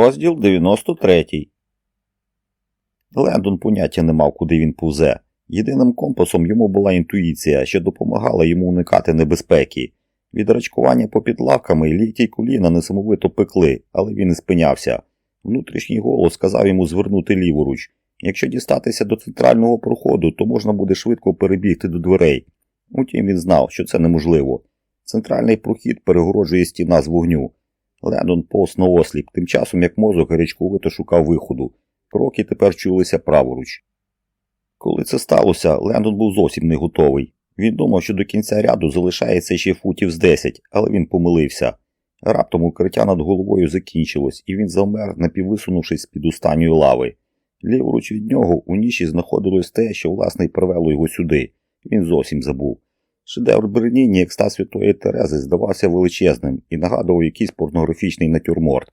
Розділ 93. Лендон поняття не мав, куди він повзе. Єдиним компасом йому була інтуїція, що допомагала йому уникати небезпеки. Від рачкування попід лавками лікті й коліна несамовито пекли, але він не спинявся. Внутрішній голос сказав йому звернути ліворуч. Якщо дістатися до центрального проходу, то можна буде швидко перебігти до дверей. Утім, він знав, що це неможливо. Центральний прохід перегороджує стіна з вогню. Лендон повз на осліп, тим часом як мозок гарячковито шукав виходу. Кроки тепер чулися праворуч. Коли це сталося, Лендон був зовсім не готовий. Він думав, що до кінця ряду залишається ще футів з 10, але він помилився. Раптом укриття над головою закінчилось, і він завмер, напіввисунувшись з-під останньої лави. Ліворуч від нього у ніші знаходилось те, що власне й привело його сюди. Він зовсім забув. Шедевр Берніні, екстаз Святої Терези, здавався величезним і нагадував якийсь порнографічний натюрморт.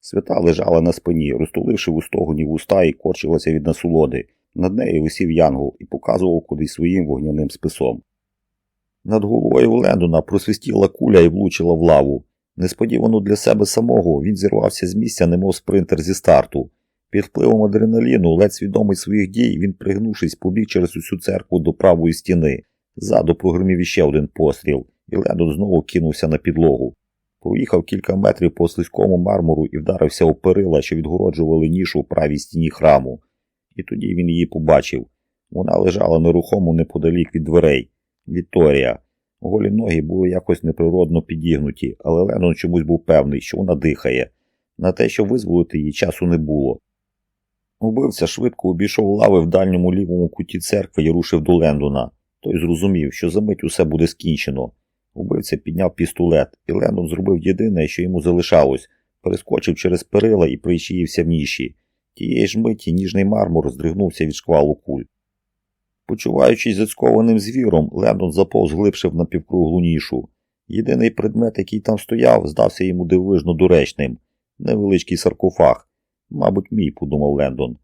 Свята лежала на спині, розтуливши в устогоні вуста і корчилася від насолоди. Над нею висів янгол і показував кудись своїм вогняним списом. Над головою Лендона просвистіла куля і влучила в лаву. Несподівано для себе самого він зірвався з місця, немов спринтер зі старту. Під впливом адреналіну, ледь свідомий своїх дій, він, пригнувшись, побіг через усю церкву до правої стіни. Ззаду прогримів іще один постріл, і Лендон знову кинувся на підлогу. Проїхав кілька метрів по слизькому мармуру і вдарився у перила, що відгороджували нішу у правій стіні храму. І тоді він її побачив. Вона лежала нерухомо неподалік від дверей. Вікторія. Голі ноги були якось неприродно підігнуті, але Леннон чомусь був певний, що вона дихає. На те, щоб визволити її, часу не було. Убивця швидко обійшов лави в дальньому лівому куті церкви і рушив до Лендона. Той зрозумів, що за мить усе буде скінчено. Убивця підняв пістолет, і Лендон зробив єдине, що йому залишалось, перескочив через перила і причаївся в ніші. Тієї ж миті ніжний мармур здригнувся від шквалу куль. Почуваючись зацькованим звіром, Лендон заповз глибше в напівкруглу нішу. Єдиний предмет, який там стояв, здався йому дивовижно доречним невеличкий саркофаг. Мабуть, мій, подумав Лендон.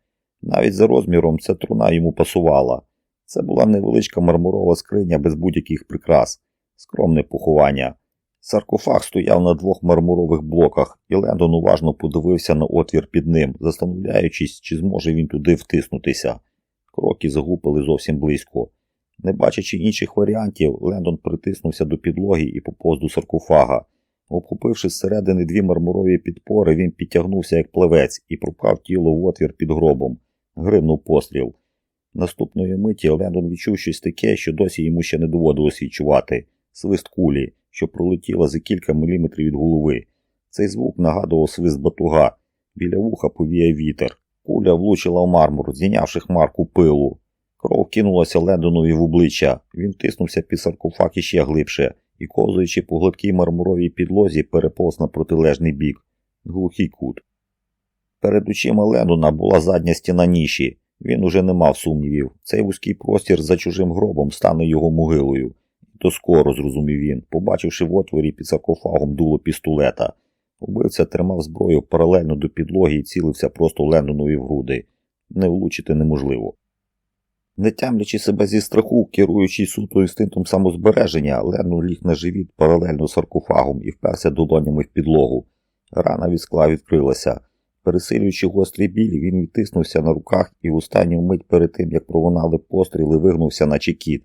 Навіть за розміром ця труна йому пасувала. Це була невеличка мармурова скриня без будь-яких прикрас, скромне поховання. Саркофаг стояв на двох мармурових блоках, і Лендон уважно подивився на отвір під ним, застановляючись, чи зможе він туди втиснутися. Кроки загупили зовсім близько. Не бачачи інших варіантів, Лендон притиснувся до підлоги і поповз до саркофага. Обхопивши зсередини дві мармурові підпори, він підтягнувся як плевець і пропав тіло в отвір під гробом. Гримнув постріл. Наступної миті Лендон відчув щось таке, що досі йому ще не доводилось відчувати свист кулі, що пролетіла за кілька міліметрів від голови. Цей звук нагадував свист батуга. Біля вуха повіяв вітер. Куля влучила в мармур, зійнявши хмарку пилу. Кров кинулася Лендонові в обличчя. Він тиснувся під саркофаг іще глибше і, ковзуючи по гладкій мармуровій підлозі, переповз на протилежний бік. Глухий кут. Перед очима Лендона була задня стіна ніші. Він уже не мав сумнівів. Цей вузький простір за чужим гробом стане його могилою. То скоро, зрозумів він, побачивши в отворі під саркофагом дуло пістолета. Убивця тримав зброю паралельно до підлоги і цілився просто Лендонові в груди. Не влучити неможливо. Не тямлячи себе зі страху, керуючись суто інстинктом самозбереження, Леннон ліг на живіт паралельно саркофагом і вперся долонями в підлогу. Рана від скла відкрилася. Пересилюючи гострий біль, він відтиснувся на руках і останню мить перед тим, як пролунали постріли, вигнувся, наче кіт.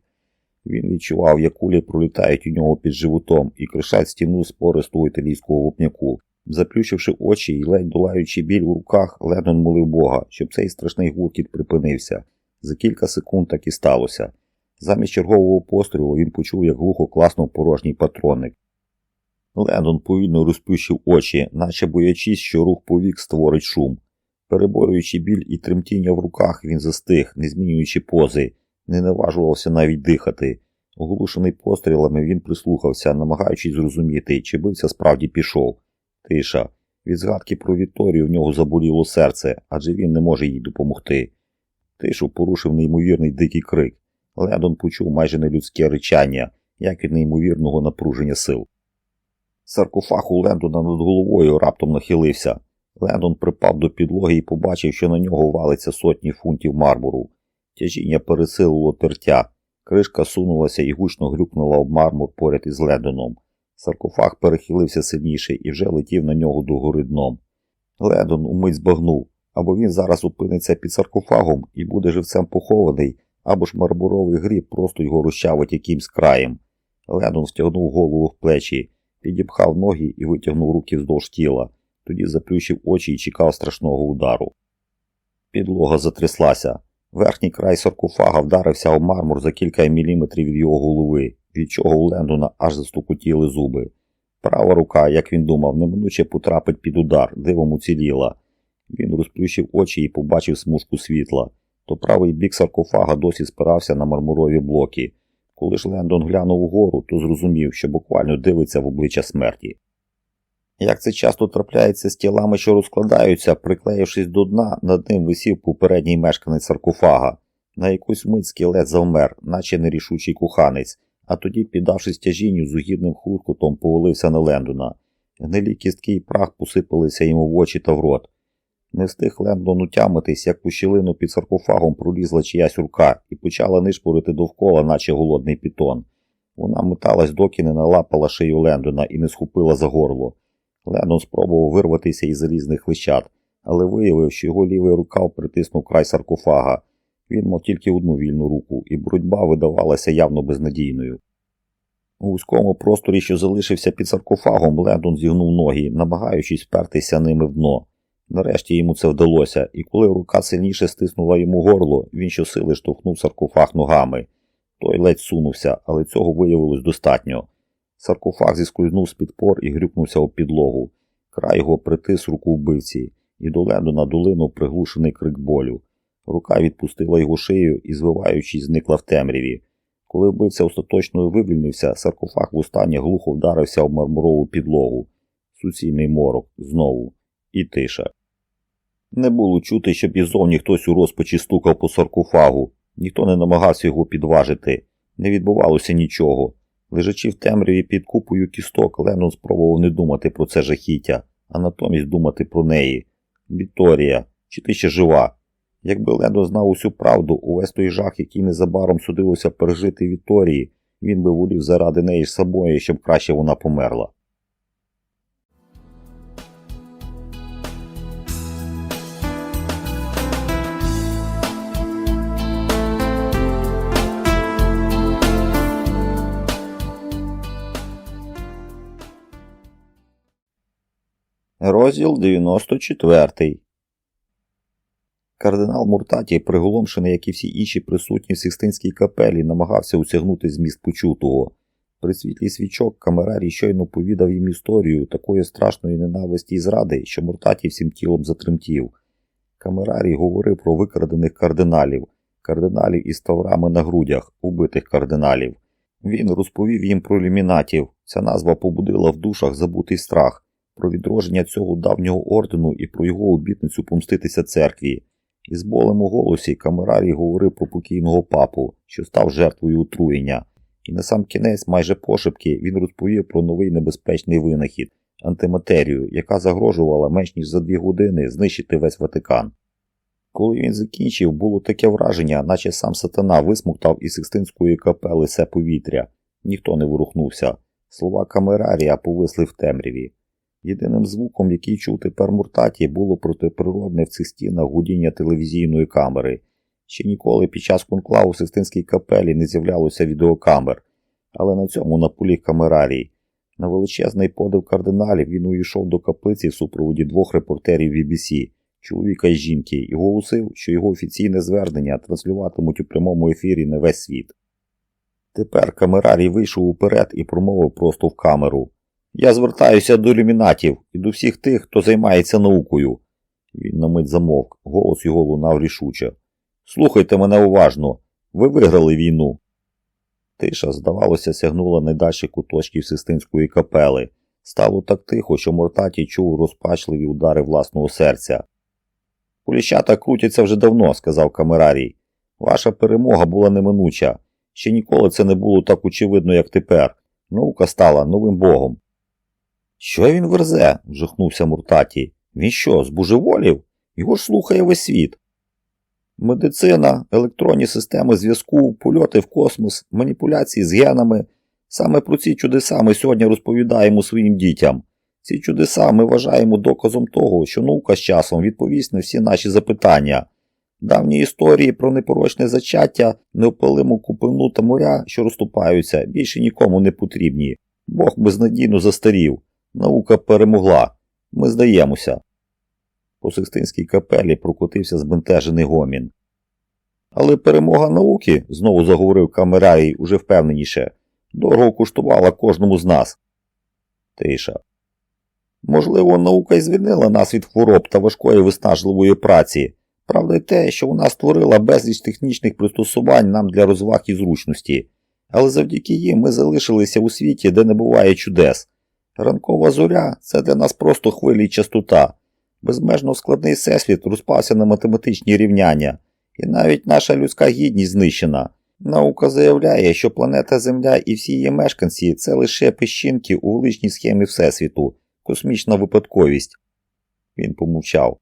Він відчував, як кулі пролітають у нього під животом і кришать стіну спористого італійського вопняку. Заплющивши очі і ледь долаючи біль у руках, Леннон молив Бога, щоб цей страшний гуркіт припинився. За кілька секунд так і сталося. Замість чергового пострілу він почув, як глухо класнув порожній патронник. Лендон повільно розплющив очі, наче боячись, що рух повік створить шум. Переборюючи біль і тремтіння в руках, він застиг, не змінюючи пози, не наважувався навіть дихати. Оглушений пострілами, він прислухався, намагаючись зрозуміти, чи бився справді пішов. Тиша. Від згадки про Вікторію в нього заболіло серце, адже він не може їй допомогти. Тишу порушив неймовірний дикий крик. Лендон почув майже нелюдське ричання, як від неймовірного напруження сил. Саркофаг у Лендона над головою раптом нахилився. Лендон припав до підлоги і побачив, що на нього валиться сотні фунтів мармуру. Тяжіння пересилило тертя. Кришка сунулася і гучно грюкнула об мармур поряд із Лендоном. Саркофаг перехилився сильніше і вже летів на нього догори дном. Ледон умить збагнув, або він зараз опиниться під саркофагом і буде живцем похований, або ж мармуровий гріб просто його розчавить якимсь краєм. Ледон стягнув голову в плечі, підіпхав ноги і витягнув руки вздовж тіла, тоді заплющив очі і чекав страшного удару. Підлога затряслася. Верхній край саркофага вдарився об мармур за кілька міліметрів від його голови, від чого у Лендона аж застукотіли зуби. Права рука, як він думав, неминуче потрапить під удар, дивом уціліла. Він розплющив очі і побачив смужку світла. То правий бік саркофага досі спирався на мармурові блоки. Коли ж Лендон глянув угору, то зрозумів, що буквально дивиться в обличчя смерті. Як це часто трапляється з тілами, що розкладаються, приклеївшись до дна, над ним висів попередній мешканець саркофага. На якусь мить скелет завмер, наче нерішучий куханець, а тоді, піддавшись тяжінню, з угідним хрускотом повалився на Лендона. Гнилі кістки і прах посипалися йому в очі та в рот. Не встиг Лендон утямитись, як у щілину під саркофагом пролізла чиясь рука і почала нишпорити довкола, наче голодний пітон. Вона металась, доки не налапала шию Лендона і не схопила за горло. Лендон спробував вирватися із залізних лищат, але виявив, що його лівий рукав притиснув край саркофага. Він мав тільки одну вільну руку, і боротьба видавалася явно безнадійною. У вузькому просторі, що залишився під саркофагом, Лендон зігнув ноги, намагаючись впертися ними в дно. Нарешті йому це вдалося, і коли рука сильніше стиснула йому горло, він щосили штовхнув саркофаг ногами. Той ледь сунувся, але цього виявилось достатньо. Саркофаг зіскользнув з підпор і грюкнувся об підлогу. Край його притис руку вбивці, і до Лендона долинув приглушений крик болю. Рука відпустила його шию і, звиваючись, зникла в темряві. Коли вбивця остаточно вивільнився, саркофаг востаннє глухо вдарився об мармурову підлогу. Суцільний морок знову. І тиша. Не було чути, щоб ізовні хтось у розпачі стукав по саркофагу. Ніхто не намагався його підважити. Не відбувалося нічого. Лежачи в темряві під купою кісток, Леннон спробував не думати про це жахіття, а натомість думати про неї. Вікторія, чи ти ще жива? Якби Лендон знав усю правду, увесь той жах, який незабаром судилося пережити Вікторії, він би волів заради неї ж собою, щоб краще вона померла. Розділ 94 Кардинал Муртаті, приголомшений, як і всі інші присутні в Сикстинській капелі, намагався усягнути зміст почутого. При світлі свічок камерарій щойно повідав їм історію такої страшної ненависті і зради, що Муртаті всім тілом затремтів. Камерарій говорив про викрадених кардиналів, кардиналів із таврами на грудях, убитих кардиналів. Він розповів їм про лімінатів. Ця назва побудила в душах забутий страх, про відродження цього давнього ордену і про його обітницю помститися церкві. Із болем у голосі камерарій говорив про покійного папу, що став жертвою отруєння. І на сам кінець, майже пошепки, він розповів про новий небезпечний винахід антиматерію, яка загрожувала менш ніж за дві години знищити весь Ватикан. Коли він закінчив, було таке враження, наче сам сатана висмоктав із Сикстинської капели все повітря. Ніхто не ворухнувся. Слова камерарія повисли в темряві. Єдиним звуком, який чув тепер Муртаті, було протиприродне в цих стінах гудіння телевізійної камери. Ще ніколи під час конклаву в Систинській капелі не з'являлося відеокамер, але на цьому наполіг камерарій. На величезний подив кардиналів він увійшов до каплиці в супроводі двох репортерів BBC, чоловіка і жінки, і голосив, що його офіційне звернення транслюватимуть у прямому ефірі на весь світ. Тепер камерарій вийшов уперед і промовив просто в камеру. Я звертаюся до ілюмінатів і до всіх тих, хто займається наукою. Він на мить замовк, голос його лунав рішуче. Слухайте мене уважно, ви виграли війну. Тиша, здавалося, сягнула найдальші куточків Систинської капели. Стало так тихо, що Мортаті чув розпачливі удари власного серця. Куліщата крутяться вже давно, сказав камерарій. Ваша перемога була неминуча. Ще ніколи це не було так очевидно, як тепер. Наука стала новим богом. Що він верзе? вжахнувся Муртаті. Він що, збожеволів? Його ж слухає весь світ. Медицина, електронні системи зв'язку, польоти в космос, маніпуляції з генами. Саме про ці чудеса ми сьогодні розповідаємо своїм дітям. Ці чудеса ми вважаємо доказом того, що наука з часом відповість на всі наші запитання. Давні історії про непорочне зачаття, неопалиму купину та моря, що розступаються, більше нікому не потрібні. Бог безнадійно застарів. Наука перемогла. Ми здаємося. По Сикстинській капелі прокотився збентежений гомін. Але перемога науки, знову заговорив камерарій уже впевненіше, дорого коштувала кожному з нас. Тиша. Можливо, наука й звільнила нас від хвороб та важкої виснажливої праці. Правда й те, що вона створила безліч технічних пристосувань нам для розваг і зручності. Але завдяки їм ми залишилися у світі, де не буває чудес. Ранкова зоря це для нас просто хвилі й частота. Безмежно складний всесвіт розпався на математичні рівняння, і навіть наша людська гідність знищена. Наука заявляє, що планета Земля і всі її мешканці це лише пищинки у величній схемі Всесвіту, космічна випадковість. Він помовчав.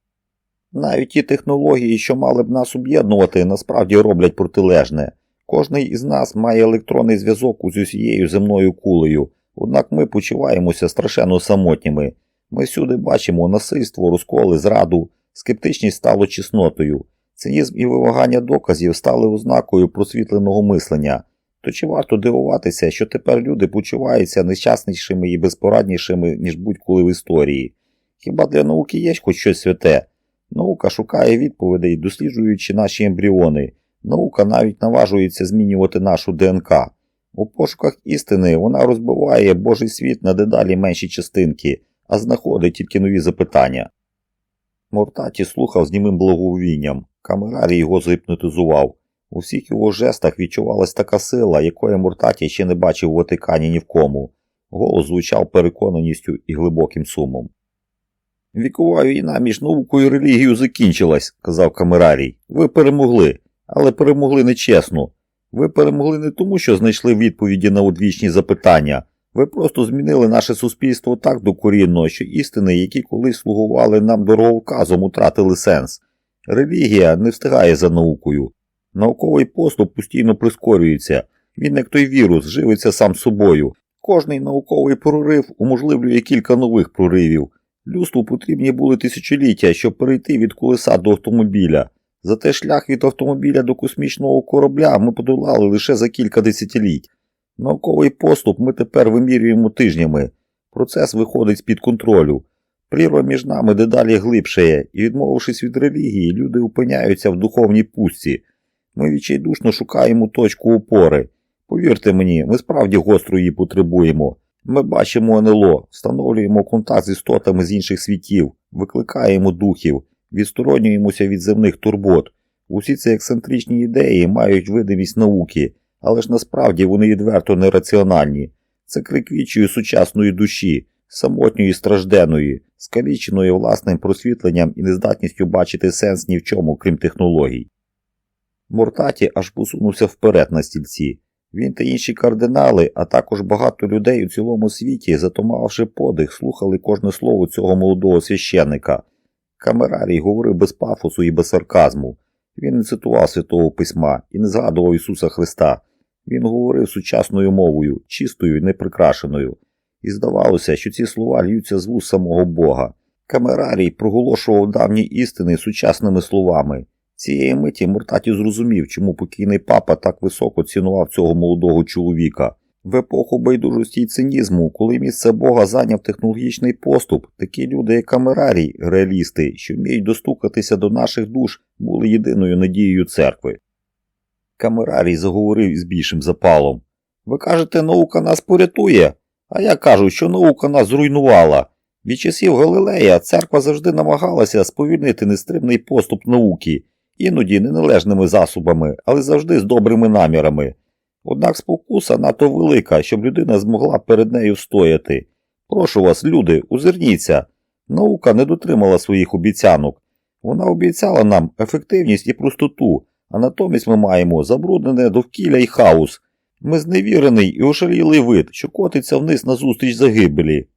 Навіть ті технології, що мали б нас об'єднувати, насправді роблять протилежне. Кожний із нас має електронний зв'язок з усією земною кулею, однак ми почуваємося страшенно самотніми. Ми всюди бачимо насильство, розколи, зраду, скептичність стало чеснотою. Цинізм і вимагання доказів стали ознакою просвітленого мислення. То чи варто дивуватися, що тепер люди почуваються нещаснішими і безпораднішими, ніж будь-коли в історії? Хіба для науки є хоч щось святе? Наука шукає відповідей, досліджуючи наші ембріони. Наука навіть наважується змінювати нашу ДНК. У пошуках істини вона розбиває Божий світ на дедалі менші частинки, а знаходить тільки нові запитання. Мортаті слухав з німим благовінням. Камерарій його загіпнотизував. У всіх його жестах відчувалась така сила, якої Муртаті ще не бачив у Ватикані ні в кому. Голос звучав переконаністю і глибоким сумом. Вікова війна між наукою і релігією закінчилась, казав Камерарій. Ви перемогли, але перемогли нечесно. Ви перемогли не тому, що знайшли відповіді на одвічні запитання. Ви просто змінили наше суспільство так докорінно, що істини, які колись слугували нам дороговказом, утратили сенс. Релігія не встигає за наукою. Науковий поступ постійно прискорюється. Він, як той вірус, живиться сам собою. Кожний науковий прорив уможливлює кілька нових проривів. Людству потрібні були тисячоліття, щоб перейти від колеса до автомобіля. Зате шлях від автомобіля до космічного корабля ми подолали лише за кілька десятиліть. Науковий поступ ми тепер вимірюємо тижнями. Процес виходить з-під контролю. Прірва між нами дедалі глибшає, і, відмовившись від релігії, люди опиняються в духовній пустці. Ми відчайдушно шукаємо точку опори. Повірте мені, ми справді гостро її потребуємо. Ми бачимо НЛО, встановлюємо контакт з істотами з інших світів, викликаємо духів, відсторонюємося від земних турбот. Усі ці ексцентричні ідеї мають видимість науки, але ж насправді вони відверто нераціональні. Це крик вічої сучасної душі, самотньої стражденої, скаліченої власним просвітленням і нездатністю бачити сенс ні в чому, крім технологій. Мортаті аж посунувся вперед на стільці. Він та інші кардинали, а також багато людей у цілому світі, затумавши подих, слухали кожне слово цього молодого священника. Камерарій говорив без пафосу і без сарказму. Він не цитував святого письма і не згадував Ісуса Христа. Він говорив сучасною мовою, чистою і неприкрашеною. І здавалося, що ці слова льються з вуст самого Бога. Камерарій проголошував давні істини сучасними словами. Цієї миті Муртаті зрозумів, чому покійний папа так високо цінував цього молодого чоловіка. В епоху байдужості й цинізму, коли місце Бога зайняв технологічний поступ, такі люди, як Камерарій, реалісти, що вміють достукатися до наших душ, були єдиною надією церкви. Камерарій заговорив із більшим запалом. Ви кажете, наука нас порятує? А я кажу, що наука нас зруйнувала. Від часів Галилея церква завжди намагалася сповільнити нестримний поступ науки, іноді неналежними засобами, але завжди з добрими намірами. Однак спокуса надто велика, щоб людина змогла перед нею встояти. Прошу вас, люди, узирніться. Наука не дотримала своїх обіцянок. Вона обіцяла нам ефективність і простоту, а натомість ми маємо забруднене довкілля і хаос. Ми зневірений і ошалілий вид, що котиться вниз назустріч загибелі.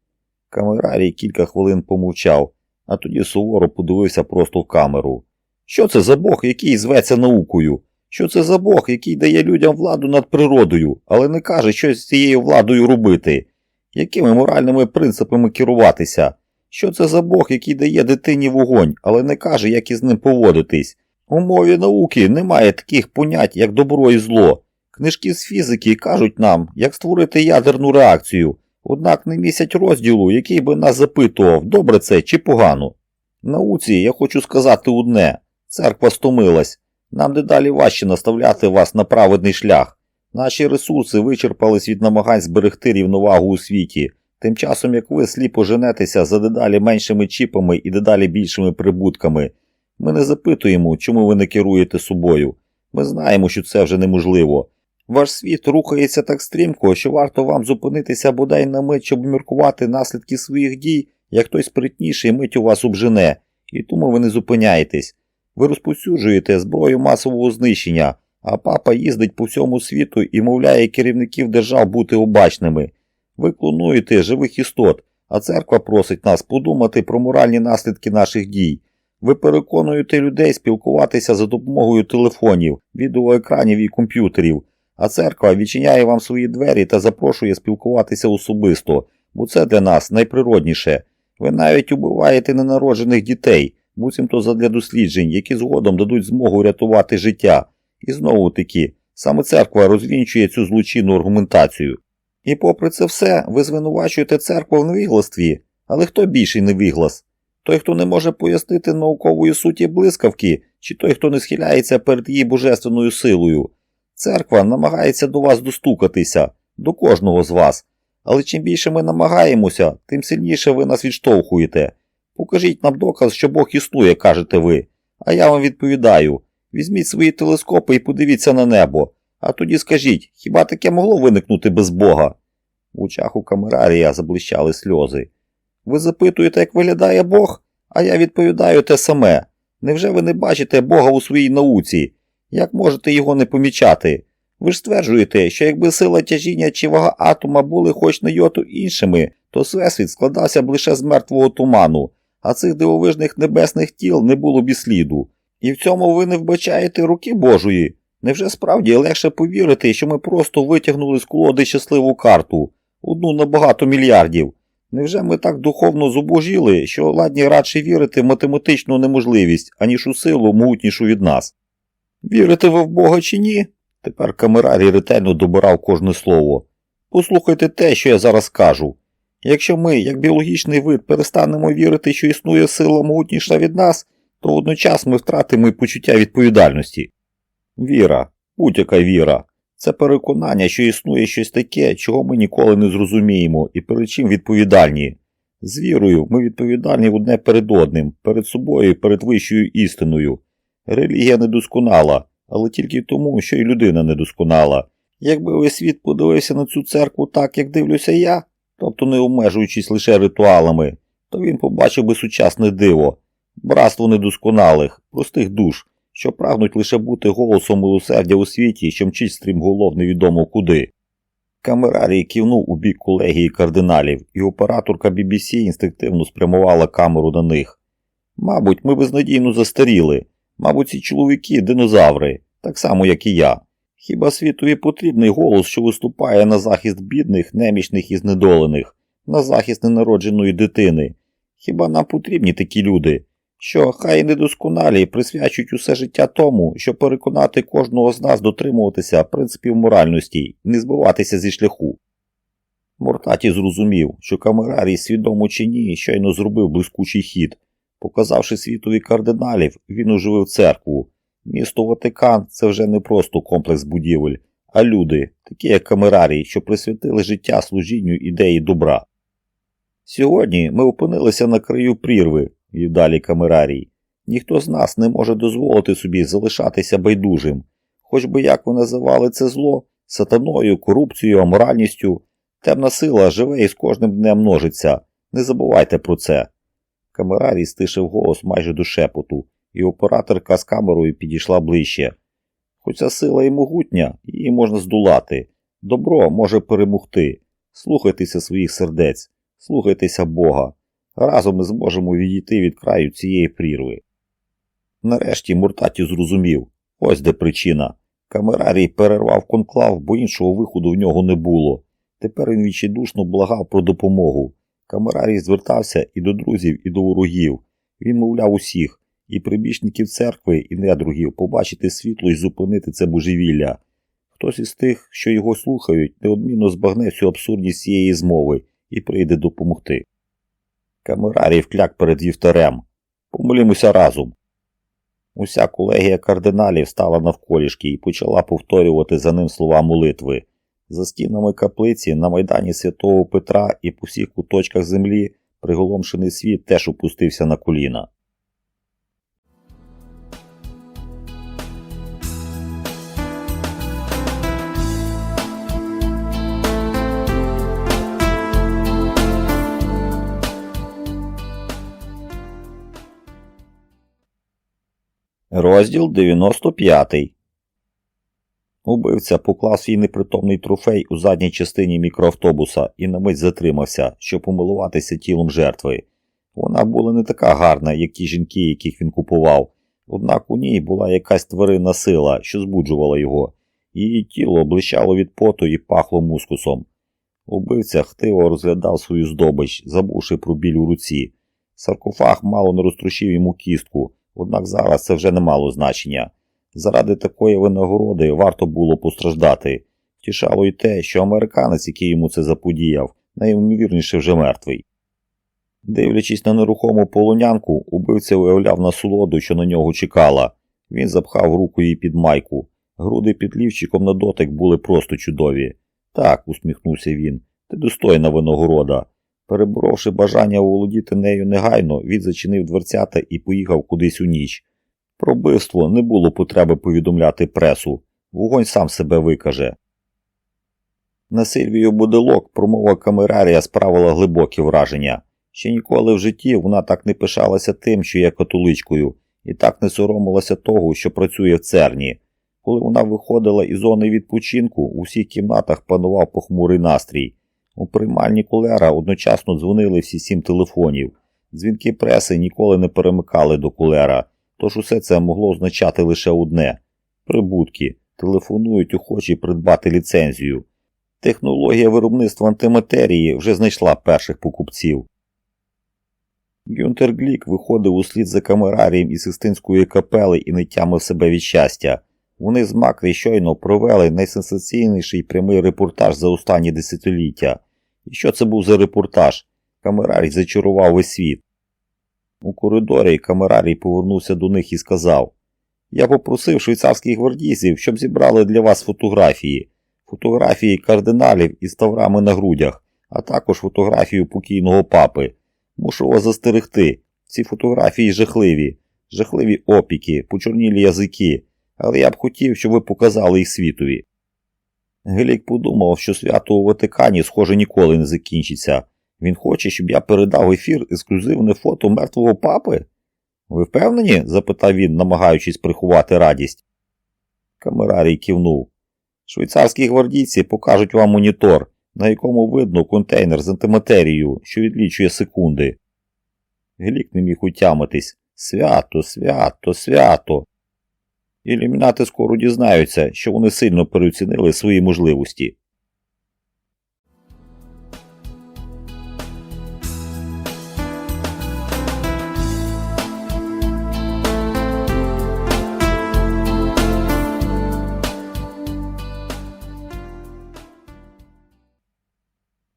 Камерарій кілька хвилин помовчав, а тоді суворо подивився просто в камеру. Що це за Бог, який зветься наукою? Що це за Бог, який дає людям владу над природою, але не каже, що з цією владою робити? Якими моральними принципами керуватися? Що це за Бог, який дає дитині вогонь, але не каже, як із ним поводитись? У мові науки немає таких понять, як добро і зло. Книжки з фізики кажуть нам, як створити ядерну реакцію, однак не місять розділу, який би нас запитував, добре це чи погано. Науці я хочу сказати одне: церква стомилась. Нам дедалі важче наставляти вас на праведний шлях. Наші ресурси вичерпались від намагань зберегти рівновагу у світі, тим часом як ви сліпо женетеся за дедалі меншими чіпами і дедалі більшими прибутками. Ми не запитуємо, чому ви не керуєте собою. Ми знаємо, що це вже неможливо. Ваш світ рухається так стрімко, що варто вам зупинитися бодай на мить, щоб обміркувати наслідки своїх дій, як той спритніший мить у вас обжене, і тому ви не зупиняєтесь. Ви розповсюджуєте зброю масового знищення, а папа їздить по всьому світу і мовляє керівників держав бути обачними. Ви клонуєте живих істот, а церква просить нас подумати про моральні наслідки наших дій. Ви переконуєте людей спілкуватися за допомогою телефонів, відеоекранів і комп'ютерів, а церква відчиняє вам свої двері та запрошує спілкуватися особисто, бо це для нас найприродніше. Ви навіть убиваєте ненароджених дітей, буцімто задля досліджень, які згодом дадуть змогу рятувати життя. І знову таки, саме церква розвінчує цю злочинну аргументацію. І попри це все, ви звинувачуєте церкву в невігластві, але хто більший невіглас? Той, хто не може пояснити наукової суті блискавки, чи той, хто не схиляється перед її божественною силою. Церква намагається до вас достукатися, до кожного з вас. Але чим більше ми намагаємося, тим сильніше ви нас відштовхуєте. Покажіть нам доказ, що Бог існує, кажете ви. А я вам відповідаю: візьміть свої телескопи і подивіться на небо. А тоді скажіть, хіба таке могло виникнути без Бога? В очах у камерарія заблищали сльози. Ви запитуєте, як виглядає Бог, а я відповідаю те саме. Невже ви не бачите Бога у своїй науці? Як можете його не помічати? Ви ж стверджуєте, що якби сила тяжіння чи вага атома були хоч на йоту іншими, то всесвіт складався б лише з мертвого туману, а цих дивовижних небесних тіл не було б сліду. І в цьому ви не вбачаєте руки Божої. Невже справді легше повірити, що ми просто витягнули з колоди щасливу карту, одну на багато мільярдів? Невже ми так духовно зубожіли, що ладні радше вірити в математичну неможливість, аніж у силу могутнішу від нас? Вірите ви в Бога чи ні? Тепер камерарій ретельно добирав кожне слово. Послухайте те, що я зараз кажу. Якщо ми, як біологічний вид, перестанемо вірити, що існує сила могутніша від нас, то водночас ми втратимо і почуття відповідальності. Віра, будь-яка віра, це переконання, що існує щось таке, чого ми ніколи не зрозуміємо і перед чим відповідальні. З вірою ми відповідальні одне перед одним, перед собою і перед вищою істиною. Релігія недосконала, але тільки тому, що і людина недосконала. Якби весь світ подивився на цю церкву так, як дивлюся я, тобто не обмежуючись лише ритуалами, то він побачив би сучасне диво, братство недосконалих, простих душ, що прагнуть лише бути голосом милосердя у світі, що мчить стрімголов невідомо куди. Камерарій кивнув у бік колегії кардиналів, і операторка BBC інстинктивно спрямувала камеру на них. Мабуть, ми безнадійно застаріли. Мабуть, ці чоловіки динозаври, так само, як і я. Хіба світові потрібний голос, що виступає на захист бідних, немічних і знедолених, на захист ненародженої дитини? Хіба нам потрібні такі люди, що хай і недосконалі присвячують усе життя тому, щоб переконати кожного з нас дотримуватися принципів моральності, не збиватися зі шляху? Мортаті зрозумів, що камерарій, свідомо чи ні, щойно зробив блискучий хід. Показавши світові кардиналів, він оживив церкву. Місто Ватикан це вже не просто комплекс будівель, а люди, такі як камерарій, що присвятили життя служінню ідеї добра. Сьогодні ми опинилися на краю прірви, і далі камерарій. Ніхто з нас не може дозволити собі залишатися байдужим. Хоч би як ви називали це зло, сатаною, корупцією, аморальністю, темна сила живе і з кожним днем множиться. Не забувайте про це. Камерарій стишив голос майже до шепоту, і операторка з камерою підійшла ближче. Хоча сила і могутня, її можна здолати. Добро може перемогти. Слухайтеся своїх сердець, слухайтеся Бога. Разом ми зможемо відійти від краю цієї прірви. Нарешті Муртаті зрозумів ось де причина. Камерарій перервав конклав, бо іншого виходу в нього не було. Тепер він відчайдушно благав про допомогу. Камерарій звертався і до друзів, і до ворогів. Він мовляв усіх, і прибічників церкви, і недругів, побачити світло і зупинити це божевілля. Хтось із тих, що його слухають, неодмінно збагне всю абсурдність цієї змови і прийде допомогти. Камерарій вкляк перед вівтарем. Помолімося разом. Уся колегія кардиналів стала навколішки і почала повторювати за ним слова молитви. За стінами каплиці на майдані святого Петра і по всіх куточках землі приголомшений світ теж опустився на коліна. Розділ 95 Убивця поклав свій непритомний трофей у задній частині мікроавтобуса і на мить затримався, щоб помилуватися тілом жертви. Вона була не така гарна, як ті жінки, яких він купував, однак у ній була якась тваринна сила, що збуджувала його. Її тіло облищало від поту і пахло мускусом. Убивця хтиво розглядав свою здобич, забувши про біль у руці. Саркофаг мало не розтрощив йому кістку, однак зараз це вже не мало значення. Заради такої винагороди варто було постраждати. Втішало й те, що американець, який йому це заподіяв, найімовірніше вже мертвий. Дивлячись на нерухому полонянку, убивця уявляв насолоду, що на нього чекала. Він запхав руку їй під майку. Груди під лівчиком на дотик були просто чудові. Так, усміхнувся він, ти достойна винагорода. Переборовши бажання оволодіти нею негайно, він зачинив дверцята і поїхав кудись у ніч. Про вбивство не було потреби повідомляти пресу. Вогонь сам себе викаже. На Сильвію Буделок промова камерарія справила глибокі враження. Ще ніколи в житті вона так не пишалася тим, що є католичкою, і так не соромилася того, що працює в церні. Коли вона виходила із зони відпочинку, у всіх кімнатах панував похмурий настрій. У приймальні кулера одночасно дзвонили всі сім телефонів. Дзвінки преси ніколи не перемикали до кулера, тож усе це могло означати лише одне прибутки. Телефонують охочі придбати ліцензію. Технологія виробництва антиматерії вже знайшла перших покупців. Гюнтер Глік виходив услід за камерарієм із Систинської капели і не тямив себе від щастя. Вони з Макрі щойно провели найсенсаційніший прямий репортаж за останні десятиліття. І що це був за репортаж? Камерарій зачарував весь світ. У коридорі камерарій повернувся до них і сказав: Я попросив швейцарських гвардійців, щоб зібрали для вас фотографії, фотографії кардиналів із таврами на грудях, а також фотографію покійного папи. Мушу вас застерегти. Ці фотографії жахливі, жахливі опіки, почорнілі язики, але я б хотів, щоб ви показали їх світові. Глік подумав, що свято у Ватикані, схоже, ніколи не закінчиться. Він хоче, щоб я передав ефір ексклюзивне фото мертвого папи? Ви впевнені? запитав він, намагаючись приховати радість. Камерарій кивнув. Швейцарські гвардійці покажуть вам монітор, на якому видно контейнер з антиматерією, що відлічує секунди. Глік не міг утямитись. Свято, свято, свято. Ілюмінати скоро дізнаються, що вони сильно переоцінили свої можливості.